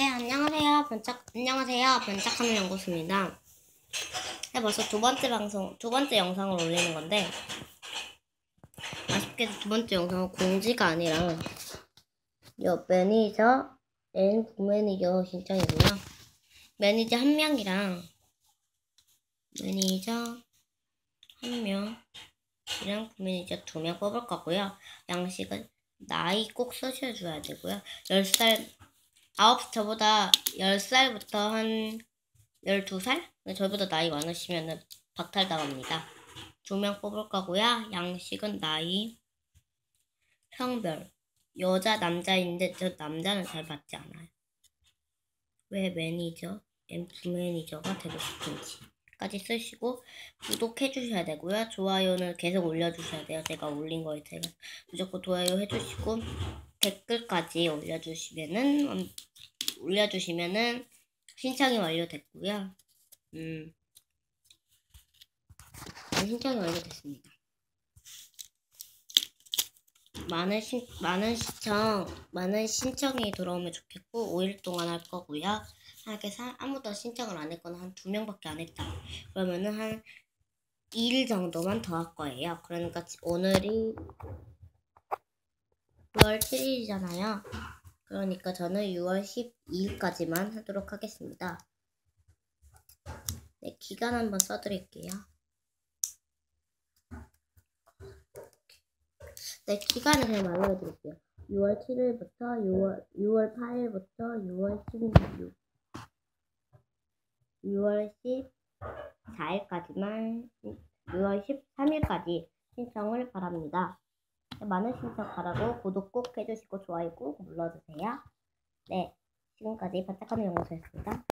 네, 안녕하세요. 번짝, 안녕하세요. 번짝하는 연구소입니다. 네, 벌써 두 번째 방송, 두 번째 영상을 올리는 건데, 아쉽게도 두 번째 영상은 공지가 아니라, 요 매니저, 앤 부매니저 신청이고요. 매니저 한 명이랑, 매니저 한 명이랑 부매니저 두 명 뽑을 거고요. 양식은 나이 꼭 쓰셔줘야 되고요. 10살, 아홉 저보다 10살부터 한 12살? 저보다 나이 많으시면 박탈당합니다. 두 명 뽑을 거고요. 양식은 나이, 성별, 여자, 남자인데 저 남자는 잘 받지 않아요. 왜 매니저, 엠프 매니저가 되고 싶은지까지 쓰시고 구독해 주셔야 되고요. 좋아요는 계속 올려주셔야 돼요. 제가 올린 거에 제가 무조건 좋아요 해주시고 댓글까지 올려주시면은 음, 올려주시면은 신청이 완료됐고요. 음, 네, 신청이 완료됐습니다. 많은 신 많은 신청 많은 신청이 들어오면 좋겠고 5일 동안 할 거고요. 만약에 사, 아무도 신청을 안 했거나 한 두 명밖에 안 했다. 그러면은 한 2일 정도만 더 할 거예요. 그러니까 지- 오늘이 6월 7일이잖아요. 그러니까 저는 6월 12일까지만 하도록 하겠습니다. 네, 기간 한번 써드릴게요. 네, 기간을 그냥 알려드릴게요. 6월 7일부터 6월, 6월 8일부터 6월 16일, 6월 14일까지만, 6월 13일까지 신청을 바랍니다. 네, 많은 신청 바라고 구독 꼭 해주시고 좋아요 꼭 눌러주세요. 네, 지금까지 반짝하는 연구소였습니다.